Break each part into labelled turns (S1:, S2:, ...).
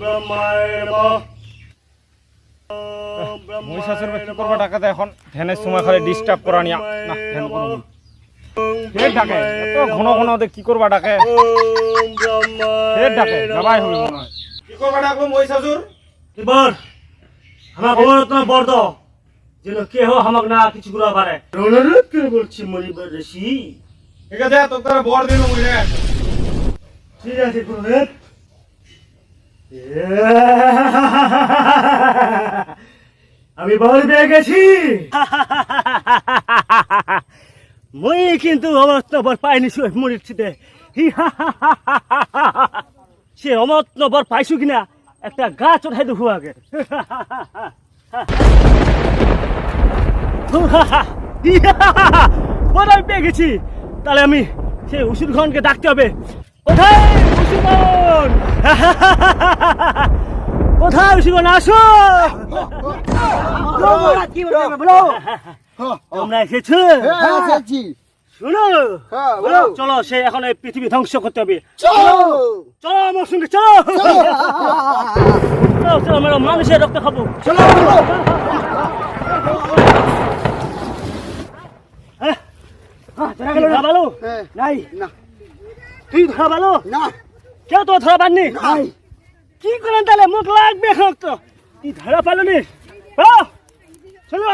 S1: ব্রহ্মায় নমঃ ওম
S2: মহিষাসুর কি করব ডাকাতে? এখন ধ্যানের সময় খালি ডিস্টার্ব করা নিয়া। না ধ্যান করব ফের ডাকে এত ঘন ঘন ওদের কি করবা ডাকে? ফের ডাকে যাবাই হবে মনে হয়। কি করবা ডাকবো মহিষাসুর?
S1: এবার আমার অবরত্ন বর্দ যেন কেহ আমাক না কিছু করা পারে। অনুরোধ করে বলছি মরিবার ঋষি?
S2: ঠিক আছে তোর
S1: ঠিক আছে গুরুদেব আমি বল পেয়ে গেছি! মই কিন্তু অমরত্ন বর পাইনি মরির ছিটে। সে অমরত্ন বর পাইছো কিনা? একটা গাছ ওঠাই দেখো আগে। বল পেয়ে গেছি। তাহলে আমি সেই উসুর খানকে ডাকতে হবে। কোথায় উসুমন আসো! তোমরা এসেছ?
S3: হ্যাঁ
S1: শুনো?
S3: হ্যাঁ,
S1: বলো,
S3: বলো।
S1: চলো সে এখন এই পৃথিবী ধ্বংস করতে হবে।
S3: চলো!
S1: চলো আমার সঙ্গে চলো! চলো! চলো আমরা মানুষের রক্ত খাব।
S3: চলো!
S1: হ্যাঁ
S3: হ্যাঁ।
S1: নাই।
S3: না।
S1: তুই ধরা ভালো
S3: না।
S1: কেউ তো ধরা পাননি কি করেন তাহলে? মুখ লাগবে তুই ধরা পালো নি চলো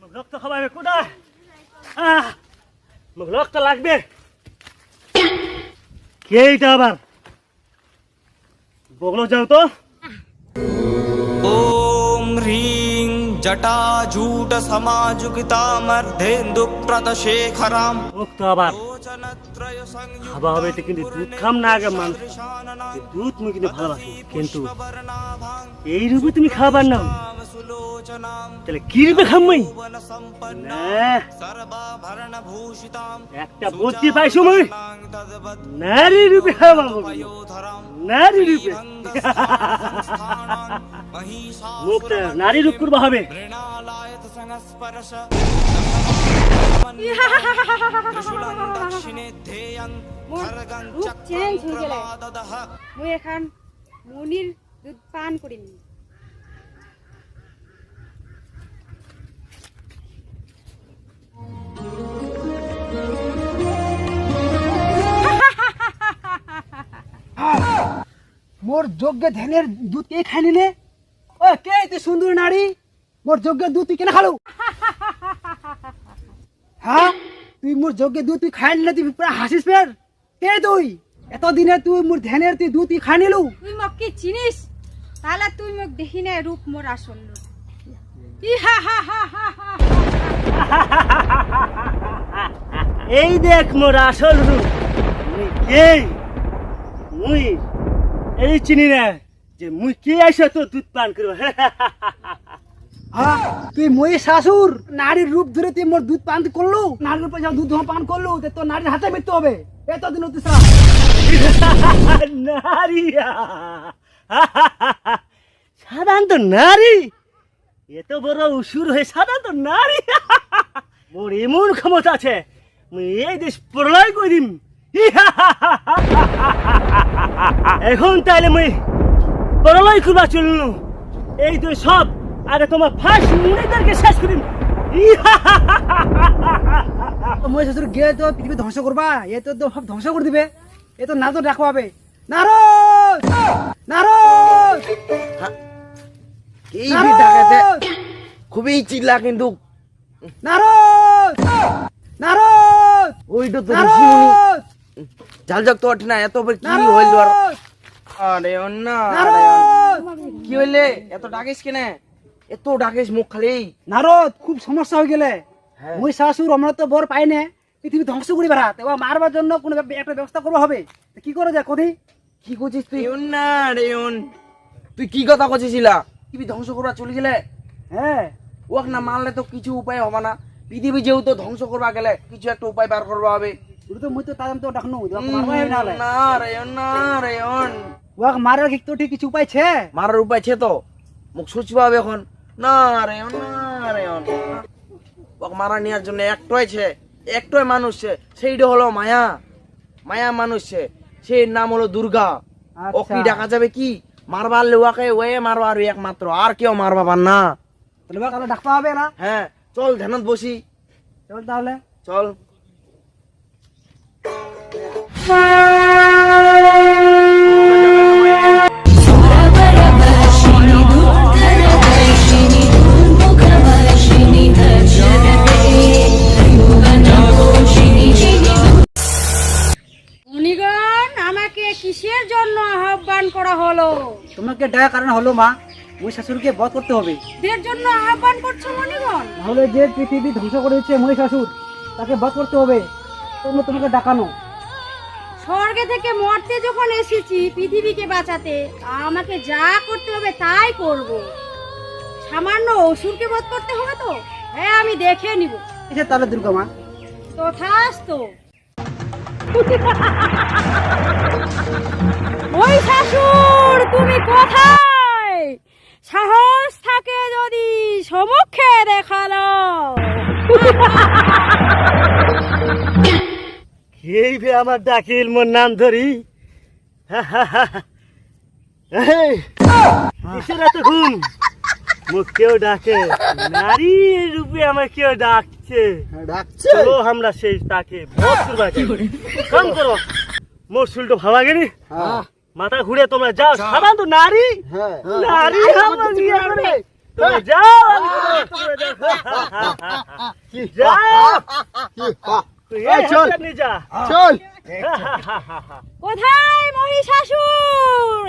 S1: মুখ রক্ত কোথায়? মুখ রক্ত লাগবে। কে আবার? বগলো যাও তো।
S4: জটাঝূট সমাযুগিতামর্ধেন্দুপ্রত
S1: শেখরাম ভক্ত আবার খাবা হবে তো কিন্তু দুধ খাম না আগে মানুষ দুধ মুই কিন্তু ভালোবাসি কিন্তু এই রূপে তুমি খাবার নাও তাহলে কি রূপে খাম মুই একটা বুদ্ধি পাইছো মুই নারী রূপে খাবার নারী রূপে লোকটা নারীর উপর হবে।
S5: চেঞ্জ হয়ে গেলে মুই এখন মুনির দুধ পান করিনি
S3: মোর যোগ্য ধ্যানের দুধ কে খাইনিলে ও কে তুই সুন্দর নারী? মোর যোগ্য দুধ তুই কেন খালু? হ্যাঁ? তুই মোর যোগ্য দুধ তুই খাই নিলে তুই পুরা হাসিস ফের? কে তুই? এতদিনে তুই মোর ধ্যানের তুই দুধ তুই খাই নিলু?
S5: তুই মোক কি চিনিস? তাহলে তুই মোক দেখি না রূপ মোর আসল
S1: এই দেখ মোর আসল রূপ। মুই কে? মুই এই চিনি না। যে মুই কে আইসা তো দুধ পান করব?
S3: হ্যাঁ তুই মই শাশুর? নারীর রূপ ধরে তুই মোর দুধ পান করলু? নারীর পয়সা দুধ পান করলু তে তোর নারীর হাতে মৃত্যু হবে। এতদিন তুই সারা
S1: নারী সাধারণত নারী? এত বড় উসুর হয়ে সাধারণত নারী মোর এমন ক্ষমতা আছে মুই এই দেশ প্রলয় করে দিম এখন তাইলে মুই প্রলয় করবা চলল এই তো সব আগে তোমার ফার্স্ট মুনিদেরকে শেষ করিম
S3: মই শাশুর গিয়ে তো পৃথিবী ধ্বংস করবা। এ তো সব ধ্বংস করে দিবে। এ তো না তো রাখো হবে নারদ! নারদ
S6: এই ডাকাতে খুবই চিল্লা কিন্তু।
S3: নারদ! নারদ!
S6: ওইটা তো ঋষিমুনি
S3: নারদ
S6: জাল জাগ তো ওঠে না। এত কি হইল আর? আরে অন্না কি হইলে? এত ডাকিস কেনে? এত ডাকিস মুখ খালি।
S3: নারদ খুব সমস্যা হয়ে গেলে।
S6: হ্যাঁ।
S3: মই শাশুর আমরা তো বর পাই না। পৃথিবী ধ্বংস করি বেড়াত এবার মারবার জন্য কোনো একটা ব্যবস্থা করব হবে? কি করে যায় কদি?
S6: কি করছিস তুই? অন্না রে তুই কি কথা করছিসিলা পৃথিবী ধ্বংস করবা চলে গেলে?
S3: হ্যাঁ।
S6: ওয়াক না মারলে তো কিছু উপায় হবে না। পৃথিবী যেহেতু ধ্বংস করবা গেলে কিছু একটা উপায় বার করবা হবে।
S3: তো মুই তো তার তো ডাকনো।
S6: না রে অন্না রে
S3: ওয়াক মারার কি তো ঠিক কিছু উপায় ছে?
S6: মারার উপায় ছে তো। মুখ সুচবা হবে এখন। না রে না রে অন। মারা নেওয়ার জন্য একটাই ছে একটাই মানুষ ছে। সেইটা হলো মায়া। মায়া মানুষ ছে। সে নাম হলো দুর্গা। ও কি
S7: আচ্ছা।
S6: ডাকা যাবে কি? মারবার লেওয়াকে ওয়ে মারবা আর একমাত্র। আর কেউ মারবা পার না।
S7: তাহলে বা কালো ডাকতে হবে না?
S6: হ্যাঁ চল ধ্যানত বসি।
S7: চল তাহলে।
S6: চল।
S7: তোমাকে ডাকা কারণ হলো মা ওই শাশুড়কে বধ করতে হবে।
S5: দের জন্য আহ্বান করছ মণিগণ
S7: তাহলে যে পৃথিবী ধ্বংস করে করেছে মহিষাসুর তাকে বধ করতে হবে। তোমরা তোমাকে ডাকানো
S5: স্বর্গে থেকে মরতে যখন এসেছি পৃথিবীকে বাঁচাতে আমাকে যা করতে হবে তাই করব। সামান্য অসুরকে বধ করতে হবে তো? হ্যাঁ আমি দেখে নিব।
S7: এসে তাহলে দুর্গা মা?
S5: তথাস্ত ওই শাশুর, তুমি কোথায়? সাহস থাকে যদি সমক্ষে দেখাল।
S1: এই বে আমার ডাকিল মোর নাম ধরি। এত ঘুম? কেউ ডাকে। নারী রূপে আমার কেউ ডাকছে।
S6: ডাকছে।
S1: চলো আমরা সেই তাকে কাম করো। মোর ভাবা গেলি মাথা ঘুরে তোমরা যাও। সাবান তো নারী? নারী করে। তোমরা যাও
S6: চল।
S5: কোথায় মহিষাসুর?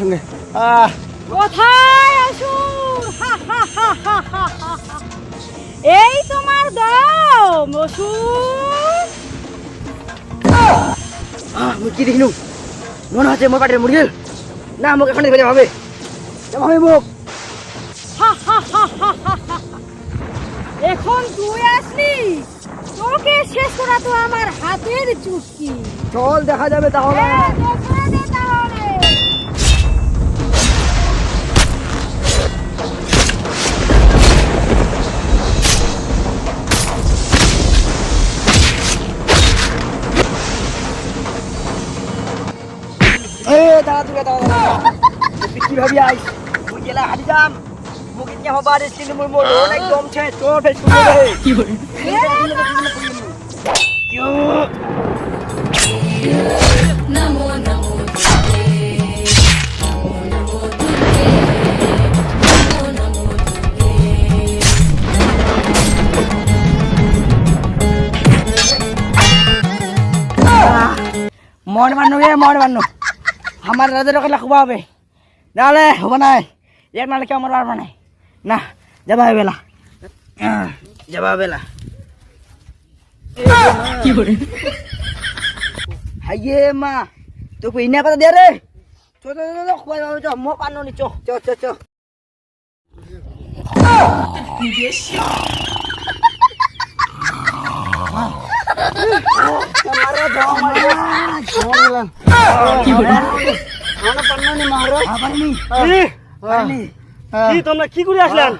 S7: যা যা
S5: কোথায়। এই তোমার মসুর
S7: মুই কি দেখিনু মনে হচ্ছে মোর পাটের মুরগিল না মোক এখন দেখে হবে হবে মোক।
S5: এখন তুই আসলি তোকে শেষ করা তো আমার হাতের চুটকি
S7: চল দেখা যাবে তাহলে ভাবি আই। মুই হাড়ি যাম। মুই হবার স্কিল মুই মোর অনেক দম ছে চোট হে রে মন মানুহ মন মানুষ আমাৰ ৰাজৰ কথা খোৱা হবে নাহলে হব না এক নাহলে কেউ আমার পারব না না যাবা হবে বেলা যাবা বেলা হাইয়ে মা তোকে ইনা কথা দে রে চো চো চো খুয়াই বাবু চো মো পানো নি চো
S1: কি? তোমরা কি করে আসলেন?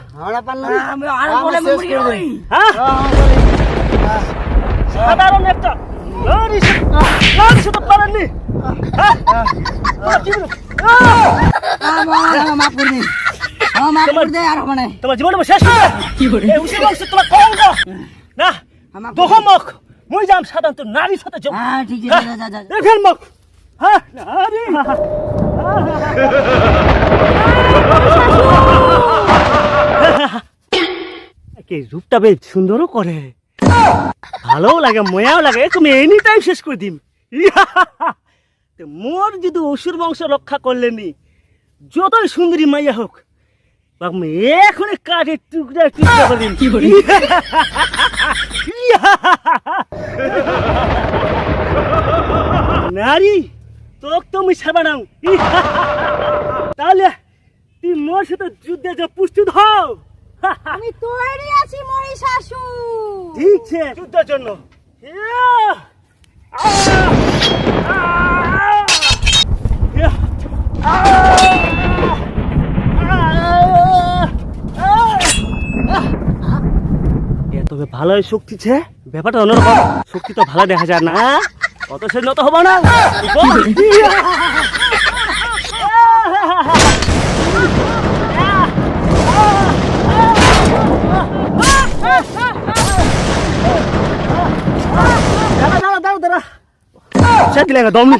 S1: হ্যাঁ সাধারণ একটা হ্যাঁ? তোমরা কি! তোমার জীবন শেষ হবে? এই উচিত বংশ তোমার কলঙ্ক না দহমক মুই যাম সাধারণত নারীর সাথে যাম
S7: ঠিক
S1: হ্যাঁ? হ্যাঁ নারী কে রূপটা বেশ সুন্দরও করে ভালো লাগে ময়াও লাগে তুমি এনি টাইম শেষ করে দিম মোর যদি অসুর বংশ রক্ষা করলেনি যতই সুন্দরী মাইয়া হোক এখনই কাঠের টুকরা টুকরা করে দিন নারী তোক তো আমি ছাড়বানাম তাহলে তুই মোর সাথে যুদ্ধে যা প্রস্তুত হও।
S5: আমি তৈরি আছি মহিষাসুর।
S1: ঠিক আছে যুদ্ধের জন্য। তবে ভালোই শক্তি ছে। ব্যাপারটা অন্যরকম শক্তি তো ভালো দেখা যায় না। অত সে নত হব না। দম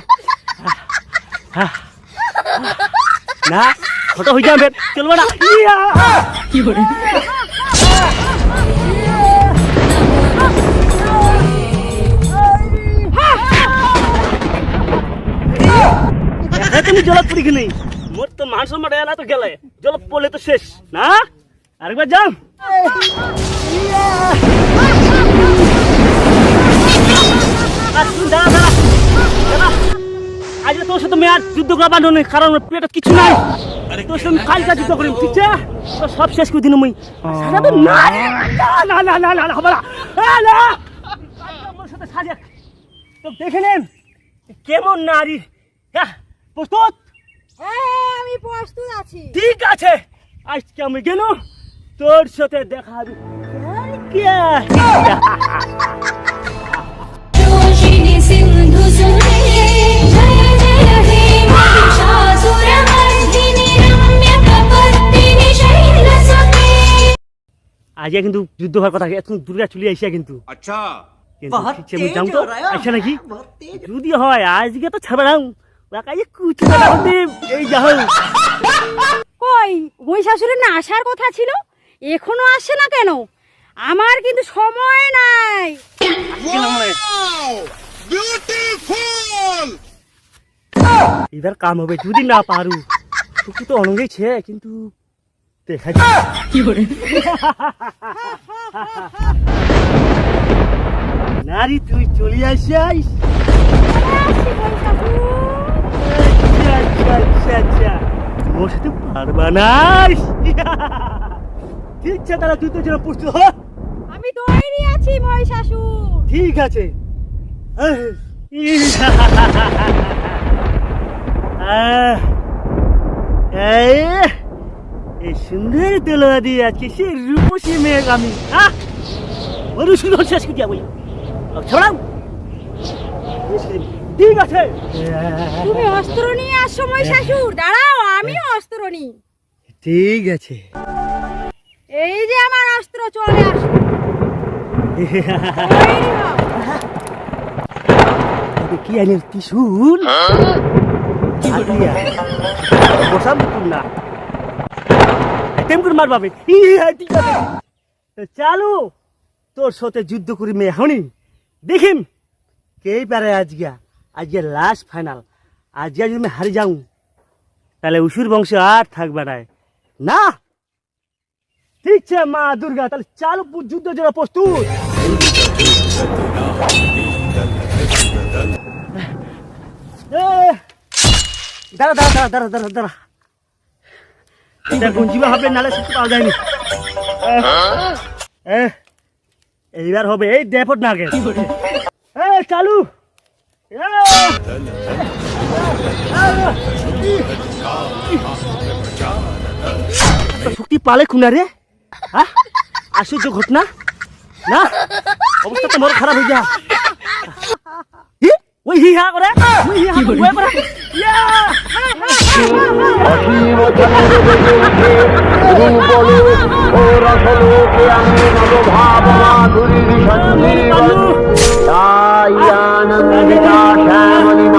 S1: না ছোট হয়ে যাবে চলবে না। ইয়া! একা তুমি জলত পড়ি কি নেই। মোর তো মান সম্মান এলা তো গেলে জল পড়লে তো শেষ না? আরেকবার যাও। দাঁড়া আজ তোর সাথে মেয়ার যুদ্ধ করা বান্ধব নেই কারণ পেটে কিছু নাই। তোর সাথে কালকা যুদ্ধ করিম ঠিক আছে? তো সব শেষ করে দিন মুই না না না না না না হবে না। না। সাথে সাজে তো দেখে নেন কেমন নারী হ্যাঁ? প্রস্তুত?
S5: হ্যাঁ, আমি প্রস্তুত আছি।
S1: ঠিক আছে। আজকে আমি গেল তোর সাথে দেখা হবে। আজকে কিন্তু যুদ্ধ হওয়ার কথা এত দূরে চলে আসিয়া কিন্তু।
S8: আচ্ছা।
S1: কিন্তু নাকি? যদি হয় আজকে তো ছাড়া না কাজে কুচি কাটা হতে এই যাও
S5: কই মহিষাসুরের না আসার কথা ছিল? এখনও আসছে না কেন? আমার কিন্তু সময় নাই।
S1: এবার কাম হবে যদি না পারু। টুকু তো অনঙ্গেছে কিন্তু দেখা। নারী তুই চলে আসিস আচ্ছা আচ্ছা আচ্ছা আচ্ছা পারবা না। ঠিক আছে তারা যুদ্ধের জন্য প্রস্তুত হ।
S5: আমি তৈরি আছি মহিষাসুর
S1: ঠিক আছে। এই সুন্দর তেলোয়া দিয়ে আজকে সে রূপসী মেঘ আমি হ্যাঁ সুন্দর শেষ করে যাব ছড়াও। ঠিক আছে।
S5: তুমি অস্ত্র নিয়ে আসছো মহিষাসুর। দাঁড়াও আমিও অস্ত্র নিই।
S1: ঠিক আছে।
S5: এই যে আমার অস্ত্র চলে আসো।
S1: কি আনি ত্রিশুল? আলিয়া বসাম না। টেম করে মার পাবে ঠিক আছে। চালু তোর সাথে যুদ্ধ করি মেয়ে হনি দেখিম কেই পারে আজকে আজকে লাস্ট ফাইনাল আজকে যদি আমি হারি যাও তাহলে উসুর বংশ আর থাকবে না। না! ঠিক আছে মা দুর্গা তাহলে চালু যুদ্ধের জন্য প্রস্তুত। দাঁড়া দাঁড়া দাঁড়া দাঁড়া দাঁড়া দাঁড়া। এটা গঞ্জিবা হবে নালে শুনতে পাওয়া যায়নি। এ, এইবার হবে এই ডেপট না আগে চালু! শক্তি পালে খুনা রে হ্যাঁ আশ্চর্য ঘটনা না অবস্থা তো মোর খারাপ হয়ে যা? ওই হি হা করে ইয়া!
S9: कल्याणं विकाशामणिमा